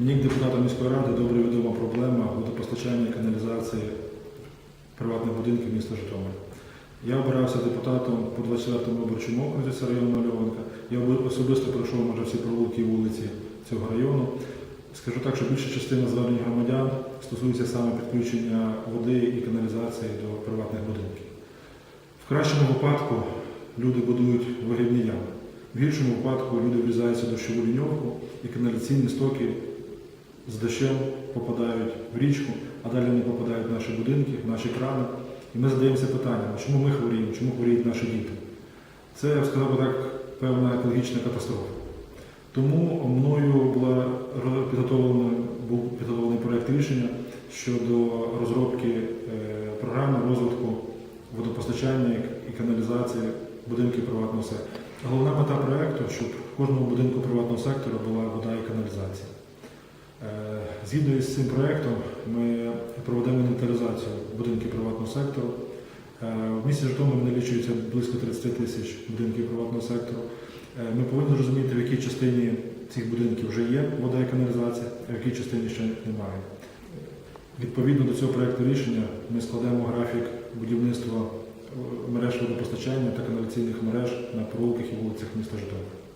Мені, як депутату міської ради, добре відома проблема водопостачання і каналізації приватних будинків міста Житомир. Я обирався депутатом по 24-му виборчому окрузі, це район Мальованка. Я особисто пройшов майже всі провулки і вулиці цього району. Скажу так, що більша частина звернень громадян стосується саме підключення води і каналізації до приватних будинків. В кращому випадку люди будують вигрібні ями. В гіршому випадку люди врізаються в дощову ліньовку і каналізаційні стоки з дощем попадають в річку, а далі вони попадають в наші будинки, в наші крани. І ми задаємося питанням, чому ми хворіємо, чому хворіють наші діти. Це, я б сказав так, певна екологічна катастрофа. Тому мною була підготовлена, був підготовлений проєкт рішення щодо розробки е, програми розвитку водопостачання і каналізації будинків приватного сектора. Головна мета проєкту, щоб в кожному будинку приватного сектора була вода і каналізація. Згідно із цим проєктом ми проведемо інвентаризацію будинків приватного сектору. Е, В місті Житомир налічується близько 30 тисяч будинків приватного сектору. Е, Ми повинні розуміти, в якій частині цих будинків вже є вода і каналізація, а в якій частині ще немає. Відповідно до цього проєкту рішення ми складемо графік будівництва е, мереж водопостачання та каналізаційних мереж на провулках і вулицях міста Житомира.